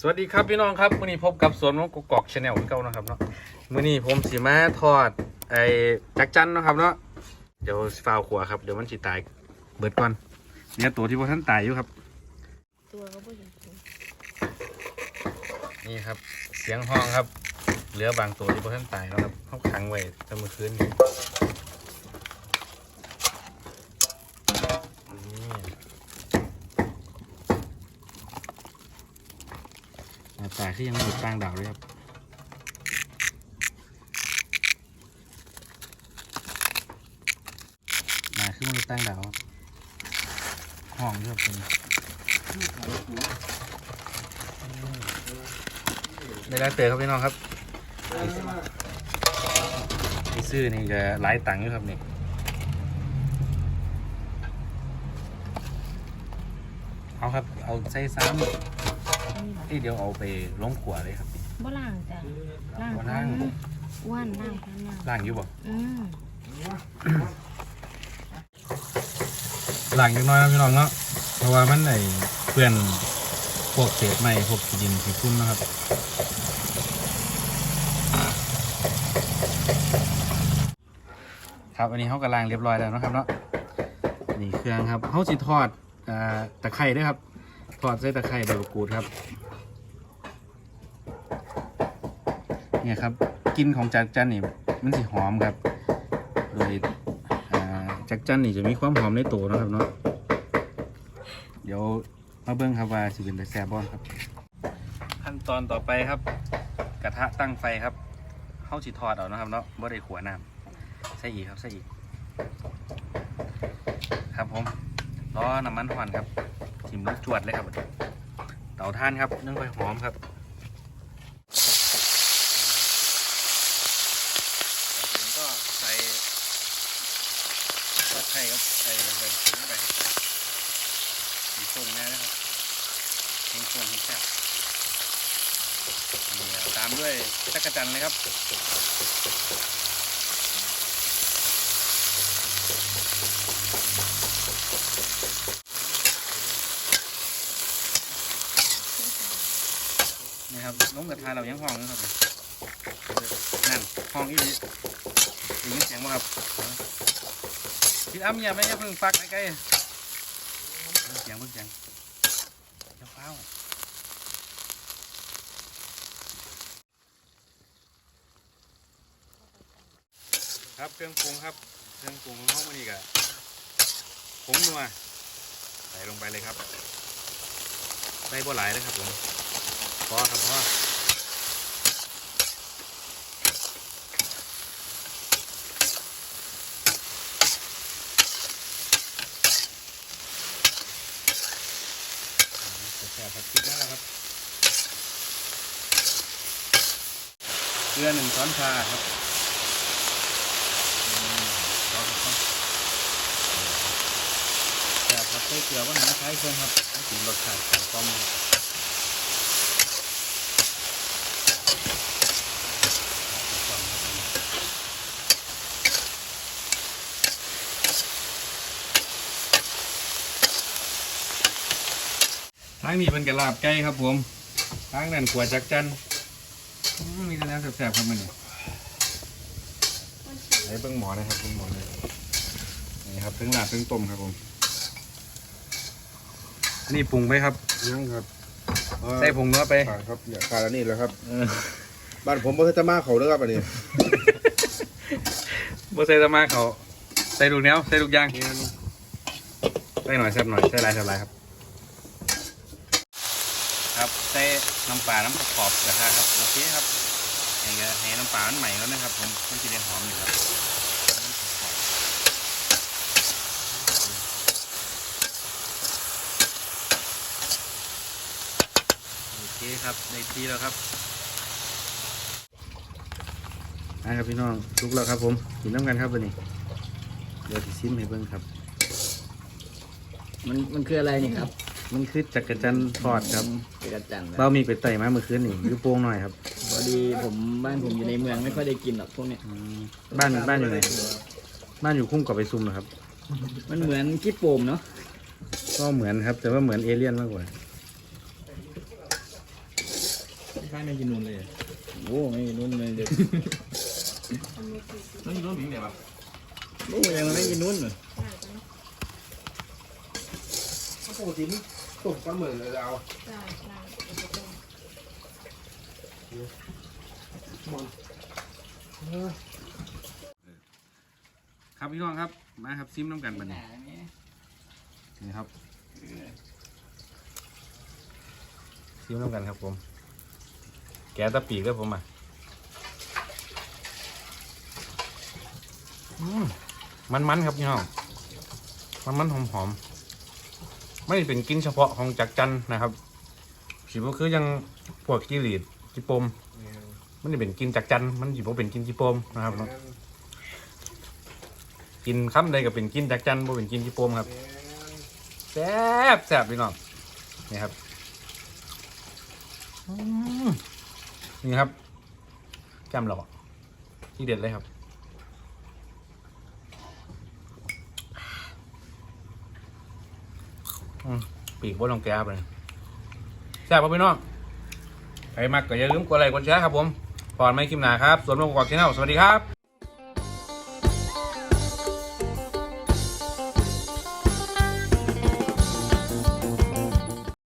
สวัสดีครับพี่น้องครับวันนี้พบกับสวนนกกอกชาแนลเก่านะครับเนาะมื่อนี้ผมสีมาทอดไอ้จักจันนะครับเนาะเดี๋ยวฟาวขัวครับเดี๋ยวมันสิตายเบิดก่อนเนี่ยตัวที่พวกท่านตายอยู่ครับ ตัวก็บ่เห็นนี่ครับ เสียงห้องครับ เหลือบางตัวที่พวกท่านตายแล้วครับเขาขังไว้ตั้งเมื่อคืนนี้ หน้าตาคือยังหมดต่างดาวเลยครับมาขึ้นมาตั้งดาวครับห้องที่แบบเป็นได้แล้วเตอครับพี่น้องครับไอซื้อนี่จะหลายตังค์อยู่ครับนี่เอาครับ เอาใส่ซ้ำ ที่เดี๋ยวเอาไปลงขวเลยครับบ่ล่างจ้ะล่างบ่ล้างอ้วนล่างพันล่างล่างอยู่บ่อืมหลังจักหน้อยนะพี่น้องเนาะเพราะว่ามันไอเพื่อนพวกเศษไม้พวกขี้ดินขี้ฝุ่นนะครับครับอันนี้เขากำลังเรียบร้อยแล้วนะครับเนาะนี่เครื่องครับเขาสิทอดอ่าตะไคร้ด้วยครับ ทอดใส่ตะไคร้ใบมะกรูดครับ เนี่ยครับกลินของจักจันนี่มันสิหอมครับ โดยจักจันนี่จะมีความหอมในตัวนะครับเนาะ เดี๋ยวมาเบิ้งครับว่าสิเป็นแต่แซ่บบอนครับ ขั้นตอนต่อไปครับ กระทะตั้งไฟครับเข้าสิทอดเอานะครับเนาะบ่ได้ขัวน้ำใส่อีกครับใส่อีก ครับผมล้อน้ำมันหวานครับ ทิมลูกจวดเลยครับเต่าท่านครับนึ่งไฟหอมครับก็ใส่ตะไคร้ครับใส่ใบมะกรูดลงไปครับมีส้มแน่นะครับเพ่งส้มให้แซ่บนี่ตามด้วยจักรจันเลยครับ ครับล้มกระทะเรายังห้องนะครับนั่นห้องอีกได้ยินเสียงไหมครับพี่อ้ำอย่าไม่ย่าเพิ่งฟักใกล้ๆเพิ่งเสียงเพิ่งเสียงอย่าเฝ้าครับเครื่องปรุงครับเครื่องปรุงของห้องมันอีกอะผงนัวใส่ลงไปเลยครับใส่บัวหลายเลยครับผม พอครับพอแซ่บผัดพริกแล้วครับเกลือหนึ่งช้อนชาครับช้อนช้อนแซ่บครับใส่เกลือว่าหาใช้เครื่องครับให้ถึงรสชาติของต้ม ทางนี้เป็นกระลาบไก่ครับผมทางนั้นขวจักจันอืมมีแต่น้ำแซ่บๆครับมันนี่ให้เบิ่งหมอนะครับเบิ่งหมอเลยนี่ครับถึงลาบถึงต้มครับผมนี่ปรุงไหมครับยังครับเอ่อใส่ผงนัวไปขาดครับอย่าขาดอันนี้แหล้วครับเออบ้านผมบ่เคยจะมาเขาเด้อครับอันนี้บ่ใส่ตะมาเขาใส่ลูกแนวใส่ลูกยางใส่หน่อยแซ่บหน่อยใส่หลายแซ่บหลายครับ ครับใส่น้ำปลาน้ำขอบกระทะครับโอเคครับให้ให้น้ำปลามันใหม่แล้วนะครับ ผมมันจะได้หอมอยู่ครับโอเคครับในทีแล้วครับนะครับพี่น้องลุกแล้วครับ ผมกินน้ำกันครับวันนี้เดี๋ยวที่ซิมให้เบิ่งครับ มันมันคืออะไรนี่ครับ มันคือจักรจันทร์ทอดครับเป็นกระจังเบ้ามีไปไต่มาเมื่อคืนนี่อยูโป่งหน่อยครับพอดีผมบ้านผมอยู่ในเมืองไม่ค่อยได้กินหรอกพวกเนี้ยอืมบ้านบ้านอยู่ไหนบ้านอยู่คุ้มกับไปซุ่มเหรอครับ มันเหมือนกิ๊บโปมเนาะก็เหมือนครับ แต่ว่าเหมือนเอเลี่ยนมากกว่าใช่ไม่กินนูนเลยอะโอ้ไม่นุ่นเลยเด็กไม่กินนูนถึงไหนวะโอ้ยังไม่กินนุ่นเลยปกตินี่ ตุ่มกันเหมือนเลยเอาใช่ใช่ครับพี่น้องครับมาครับซิมน้ำกันบัดนี้นี่ครับซิมน้ำกันครับผม แกะตะปีกแล้วผมอะอืมมันๆครับพี่น้องมันๆหอมๆไม่ ได้เป็นกลินเฉพาะของจักจันนะครับสีมันคือยังพวกกิรีดจิปม มันจะเป็นกลินจักจันมันสิบ่เป็นกลินจิปมนะครับเนาะกินคำใดก็เป็นกินจักจันบ่เป็นกินที่ปมครับแซ่บแซ่บพี่น้องนี่ครับอืมนี่ครับจำหรอกที่เด็ดเลยครับอืม ปีกบนลองแก้ไปแซ่บป่ะพี่น้องใครมากก็อย่าลืมกดไลค์กดแชร์ครับผมพอดไม่คลิปหนาครับ ส่วนมากกว่าที่เน่าสวัสดีครับ